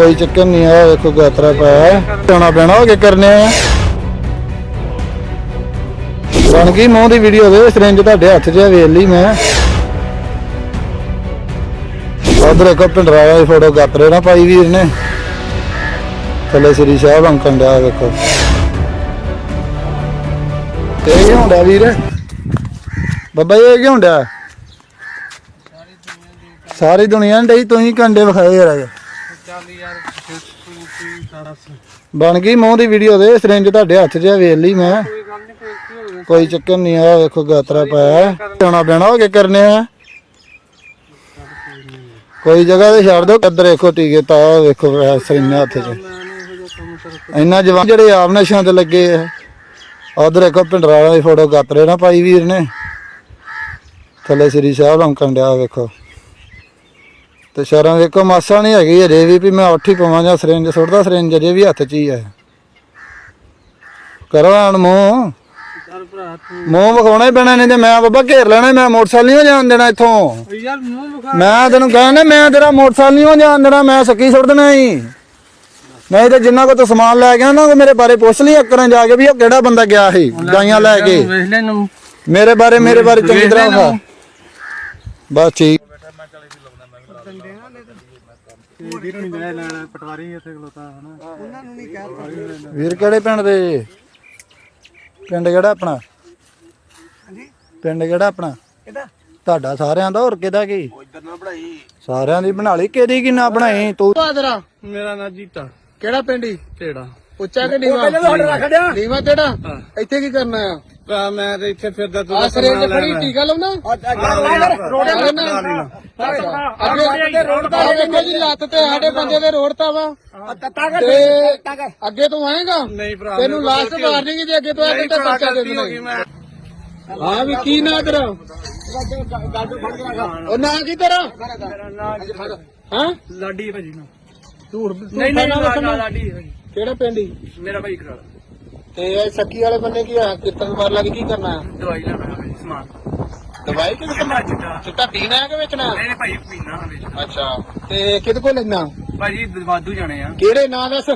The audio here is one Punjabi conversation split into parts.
ਕੋਈ ਚੱਕਰ ਨਹੀਂ ਆ, ਵੇਖੋ ਗਾਤਰਾ ਪਾਇਆ ਟਾਣਾ ਪੈਣਾ ਹੋ ਕੇ ਕਰਨੇ ਆ। ਬਣ ਗਈ ਮੂੰਹ ਦੀ ਵੀਡੀਓ ਦੇ ਸਿਰਿੰਜ ਤੁਹਾਡੇ ਹੱਥ 'ਚ ਵੇਖ ਲਈ ਮੈਂ। ਉਧਰ ਇੱਕ ਪਿੰਡਰਾਇਆ ਦੀ ਫੋਟੋ ਗਾਤਰੇ ਨਾ ਪਾਈ ਵੀਰ ਨੇ। ਥੱਲੇ ਸ੍ਰੀ ਸਾਹਿਬ ਅੰਕਣ ਡਿਆ ਵੇਖੋ। ਤੇ ਇਹ ਹੁੰਦਾ ਵੀਰ? ਬੱਬਾ ਇਹ ਕੀ ਹੁੰਦਾ? ਸਾਰੀ ਦੁਨੀਆ ਨੇ ਡਈ ਤੂੰ ਕੰਡੇ ਵਿਖਾਏ ਯਾਰ ਚੱਲ ਯਾਰ ਕੋਈ ਕੋਈ ਸਾਰਾ ਸੀ। ਬਣ ਗਈ ਮੂੰਹ ਦੀ ਵੀਡੀਓ ਦੇ ਸਿਰਿੰਜ ਤੁਹਾਡੇ ਹੱਥ 'ਚ ਆ, ਵੇਖ ਲਈ ਮੈਂ। ਕੋਈ ਗੱਲ ਨਹੀਂ ਕੋਈ ਕੀ ਹੋ ਗਿਆ? ਕੋਈ ਚੱਕਰ ਨਹੀਂ ਆ ਵੇਖੋ ਗਾਤਰਾ ਪਾਇਆ ਟਾਣਾ ਹੋ ਕੇ ਕਰਨੇ ਆ। ਕੋਈ ਜਗ੍ਹਾ ਤੇ ਛੱਡ ਦੋ ਇੱਧਰ ਵੇਖੋ ਟੀਕੇ ਤਾਂ ਆਹ ਵੇਖੋ ਇਹ ਸਰੀਨੇ ਹੱਥ 'ਚ। ਮੈਂ ਨਹੀਂ ਇਹੋ ਜਿਹਾ ਕੰਮ ਕਰ ਇੰਨਾ ਜਵਾਨ ਜਿਹੜੇ ਆਪ ਨਸ਼ਿਆਂ ਤੇ ਲੱਗੇ ਆ। ਉਧਰ ਵੇਖੋ ਪਿੰਡਰਾਲਾ ਦੀ ਫੋਟੋ ਗਾਤਰੇ ਨਾ ਪਾਈ ਵੀਰ ਨੇ। ਥੱਲੇ ਸ੍ਰੀ ਸਾਹਿਬ ਅੰਕਣ ਡਿਆ ਵੇਖੋ। ਤੇ ਸ਼ਰਾਂ ਵੇਖੋ ਮਾਸਾ ਨਹੀਂ ਹੈਗੀ ਅਜੇ ਵੀ ਵੀ ਮੈਂ ਉੱਠ ਪਵਾਂ ਜਾਂ ਸਿਰਿੰਜ ਸੁੱਟਦਾ ਸਿਰਿੰਜ ਅਜੇ ਵੀ ਹੱਥ 'ਚ ਹੀ ਹੈ। ਕਰੋ ਮੂੰਹ। ਮੂੰਹ ਵਿਖਾਉਣਾ ਹੀ ਪੈਣਾ ਨਹੀਂ ਤੇ ਮੈਂ ਬਾਬਾ ਘੇਰ ਲੈਣਾ ਮੈਂ ਮੋਟਰਸਾਈਕਲ ਨਹੀਂ ਹੋ ਜਾਣ ਦੇਣਾ ਇੱਥੋਂ। ਓ ਯਾਰ ਮੂੰਹ ਵਿਖਾ। ਮੈਂ ਤੈਨੂੰ ਕਹਿੰਦਾ ਮੈਂ ਤੇਰਾ ਮੋਟਰਸਾਈਕਲ ਨਹੀਂ ਹੋ ਜਾਣ ਦੇਣਾ ਮੈਂ ਸੱਕੀ ਸੁੱਟ ਦੇਣਾ ਹੀ ਨਹੀਂ ਤੇ ਜਿੰਨਾ ਕੋ ਤੂੰ ਸਮਾਨ ਲੈ ਗਿਆ ਨਾ ਉਹ ਮੇਰੇ ਬਾਰੇ ਪੁੱਛ ਲਈ ਅੱਕਰਾਂ ਜਾ ਕੇ ਵੀ ਉਹ ਕਿਹੜਾ ਬੰਦਾ ਗਿਆ ਸੀ ਗਾਈਆਂ ਲੈ ਕੇ। ਮੇਰੇ ਬਾਰੇ ਮੇਰੇ ਬਾਰੇ ਚੰਗੀ ਤਰ੍ਹਾਂ ਬਸ ਠੀਕ। ਵੀਰ ਨੂੰ ਜਿਹੜਾ ਲੈਣਾ ਪਟਵਾਰੀ ਇੱਥੇ ਖਲੋਤਾ ਹਨਾ ਉਹਨਾਂ ਨੂੰ ਨਹੀਂ ਕਹਿ ਵੀਰ ਕਿਹੜੇ ਪਿੰਡ ਦੇ? ਪਿੰਡ ਕਿਹੜਾ ਆਪਣਾ? ਹਾਂਜੀ। ਪਿੰਡ ਕਿਹੜਾ ਆਪਣਾ? ਇਹਦਾ ਤੁਹਾਡਾ ਸਾਰਿਆਂ ਦਾ ਹੋਰ ਕਿਹਦਾ ਕੀ? ਇੱਧਰ ਨਾ ਬਣਾਈ। ਸਾਰਿਆਂ ਦੀ ਬਣਾ ਲਈ ਕਿਹਦੀ ਕੀ ਨਾ ਬਣਾਈ? ਤੂੰ ਬਾਦਰਾ ਮੇਰਾ ਨਾਂ ਜੀਤਾ। ਕਿਹੜਾ ਪਿੰਡ ਈ? ਢੇੜਾ ਉੱਚਾ ਕਿ ਨੀਵਾ? ਨੀਵਾ ਤੇੜਾ? ਇੱਥੇ ਕੀ ਕਰਨਾ ਆ? ਭਰਾ ਮੈਂ ਤੇ ਇੱਥੇ ਫਿਰਦਾ ਤੂੰ ਆ ਸਰੀਰ ਤੇ ਫੜੀ ਟੀਕਾ ਲਾਉਣਾ? ਅੱਗੇ ਰੋਡ ਤਾਂ ਵੇਖੋ ਜੀ ਲੱਤ ਤੇ ਸਾਡੇ ਬੰਦੇ ਦੇ ਰੋਡ ਤਾਂ ਵਾ। ਤੇ ਅੱਗੇ ਤੋਂ ਆਏਗਾ? ਨਹੀਂ ਭਰਾ ਤੈਨੂੰ ਲਾਸਟ ਵਾਰਨਿੰਗ ਜੇ ਅੱਗੇ ਤੋਂ ਆਏ ਤਾਂ ਪਰਚਾ ਦੇ ਹੋ ਗਈ ਦੇਣਾ ਮੈਂ ਹਾਂ ਵੀ ਕੀ ਨਾ ਤੇਰਾ ਉਹ ਨਾਂ ਕੀ ਤੇਰਾ ਹਾਂ? ਲਾਡੀ ਭਾਜੀ ਨੂੰ। ਝੂਠ ਨਹੀਂ ਨਹੀਂ ਲਾਡਾ ਕਿਹੜਾ ਪਿੰਡ ਈ ਮੇਰਾ ਭਾਈ ਕਰਾ ਤੇ ਇਹ ਸੱਕੀ ਵਾਲੇ ਬੰਨੇ ਕੀ ਆ? ਕਿਰਤਨ ਮਾਰ ਲੱਗ ਕੀ ਕਰਨਾ? ਆ? ਦਵਾਈ ਲੈਣਾ ਭਾਜੀ ਸਮਾਨ। ਦਵਾਈ ਕਿ ਕਿੰਨਾ ਚਿੱਟਾ। ਚਿੱਟਾ ਪੀਣਾ ਹੈ ਕਿ ਵੇਚਣਾ? ਨਹੀਂ ਨਹੀਂ ਭਾਈ ਪੀਣਾ ਹਵੇ ਅੱਛਾ ਤੇ ਕਿਹਦੇ ਕੋਲ ਲੈਣਾ ਭਾਜੀ ਵਾਧੂ ਜਾਣੇ ਆ। ਕਿਹੜੇ ਨਾਂ ਦੱਸ?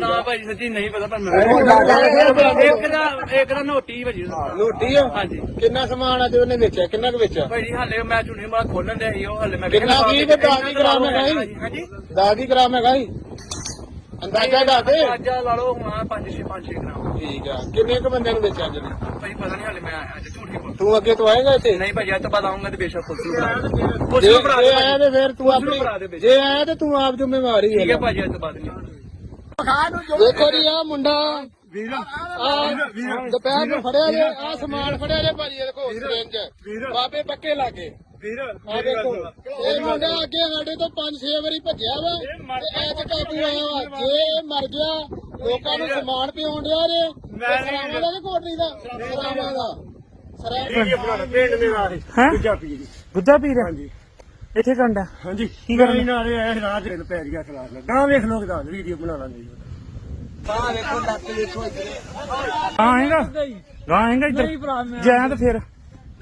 ਨਾ ਭਾਜੀ ਸੱਚੀ ਨਹੀਂ ਪਤਾ ਪਰ ਮੈਂ ਇੱਕ ਦਾ ਇੱਕ ਦਾ ਨੋਟੀ ਭਾਜੀ। ਲੋਟੀ ਆ? ਹਾਂਜੀ। ਕਿੰਨਾ ਸਮਾਨ ਅੱਜ ਉਹਨੇ ਵੇਚਿਆ? ਕਿੰਨਾ ਕੁ ਵੇਚਿਆ? ਭਾਜੀ ਹਾਲੇ ਮੈਂ ਝੁਣੀ ਬਾਅਦ ਖੋਲਣ ਦੇ ਸੀ ਉਹ ਹਾਲੇ ਮੈਂ ਕਿੰਨਾ ਕੀ ਤੇ ਦਾਦੀ ਗ੍ਰਾਮ ਹੈਗਾ ਜੀ ਹਾਂਜੀ ਦਾਦੀ ਗ੍ਰਾਮ ਹੈਗਾ ਜੀ ਅੰਦਾਜ਼ਾ ਦੱਸ ਦੇ। ਅੰਦਾਜ਼ਾ ਲਾ ਲਓ ਹੁਣ 5 6 5 6 ਗ੍ਰਾਮ। ਠੀਕ ਆ। ਕਿੰਨੇ ਕੁ ਬੰਦਿਆਂ ਨੂੰ ਵੇਚਿਆ ਨੇ? ਭਾਜੀ ਪਤਾ ਨਹੀਂ ਹਾਲੇ ਮੈਂ ਅੱਜ ਝੂਠੀ ਬੋਲ। ਤੂੰ ਅੱਗੇ ਤੋਂ ਆਏਗਾ ਇੱਥੇ? ਨਹੀਂ ਭਾਜੀ ਅੱਜ ਤੋਂ ਬਾਅਦ ਆਉਂਗਾ ਤੇ ਬੇਸ਼ੱਕ ਪੁੱਛ ਲੂ ਪੁੱਛ ਜੇ ਲੂ ਭਰਾ ਜੇ ਦੇ ਆਇਆ। ਤੇ ਫਿਰ ਤੂੰ ਆਪਣੀ। ਜੇ ਆਇਆ ਤੇ ਤੂੰ ਆਪ ਜ਼ਿੰਮੇਵਾਰ ਹੀ ਠੀਕ ਹੈ ਭਾਜੀ ਅੱਜ ਤੋਂ ਬਾਅਦ ਨਹੀਂ। ਦੇਖੋ ਜੀ ਆ ਮੁੰਡਾ ਆ ਦੁਪਹਿਰ ਨੂੰ ਫੜਿਆ ਜੇ ਆ ਸਮਾਨ ਫੜਿਆ ਜੇ ਭਾਜੀ ਇਹ ਦੇਖੋ ਸਿਰੰਜ ਬਾਬੇ ਪੱਕੇ ਲਾਗੇ। ਵੀਰ ਆ ਦੇਖੋ ਇਹ ਮੁੰਡਾ ਅੱਗੇ ਸਾਡੇ ਤੋਂ 5-6 ਵਾਰੀ ਭੱਜਿਆ ਵਾ। ਤੇ ਐ ਚ ਕਾਬੂ ਆਇਆ ਵਾ ਜੇ ਮਰ ਗਿਆ ਲੋਕਾਂ ਨੂੰ ਸਮਾਨ ਪਿਉਣ ਡਿਆ ਜੇ। ਮੈਂ ਸਰਾਵਾਂ ਦਾ ਕਿ ਕੋਟਰੀ ਦਾ? ਸਰਾਵਾਂ ਦਾ। ਸਰਾਵਾਂ ਪਿੰਡ ਦੇ ਨਾਲ ਹੈਂ? ਦੂਜਾ ਪੀਰ ਬੁੱਧਾ ਪੀਰ ਹਾਂਜੀ। ਇੱਥੇ ਕੰਡਾ? ਹਾਂਜੀ। ਕੀ ਕਰਨਾ? ਨਾਲੇ ਇਹ ਰਾਜ ਦੇ ਪੈ ਗਿਆ ਖਲਾ ਨਾ ਵੇਖ ਲੋਕ ਦਾ ਵੀਡੀਓ ਬਣਾ ਲਾਂਗੇ। ਹਾਂ ਆਏਗਾ? ਗਾਂ ਆਏਗਾ ਇੱਧਰ? ਜਾਇਆ ਤਾਂ ਫਿਰ।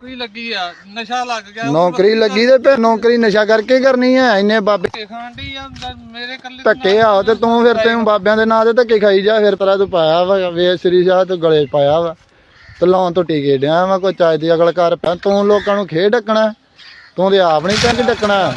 ਕੋਈ ਲੱਗੀ ਆ ਨਸ਼ਾ ਲੱਗ ਗਿਆ। ਨੌਕਰੀ ਲੱਗੀ ਤੇ ਨੌਕਰੀ ਨਸ਼ਾ ਕਰਕੇ ਕਰਨੀ ਹੈ ਇੰਨੇ ਬਾਬੇ ਖਾਂਡੀ ਆ ਮੇਰੇ ਕੱਲੇ ਧੱਕੇ ਆ ਤੇ ਤੂੰ ਫਿਰ ਤੈਨੂੰ ਬਾਬਿਆਂ ਦੇ ਨਾਂ ਤੇ ਧੱਕੇ ਖਾਈ ਜਾ ਫਿਰ ਤਰਾ ਤੂੰ ਪਾਇਆ ਵਾ ਵੇ ਸ੍ਰੀ ਸਾਹਿਬ ਤੂੰ ਗਲੇ 'ਚ ਪਾਇਆ ਵਾ ਤੇ ਲਾਉਣ ਤੋਂ ਟੀਕੇ ਡਿਆ ਵਾ ਕੋਈ ਚਾਹ ਦੀ ਅਗਲ ਕਰ ਪੈ ਤੂੰ ਲੋਕਾਂ ਨੂੰ ਖੇ ਡੱਕਣਾ ਤੂੰ ਤੇ ਆਪ ਨਹੀਂ ਪਿੰਡ ਡੱਕਣਾ।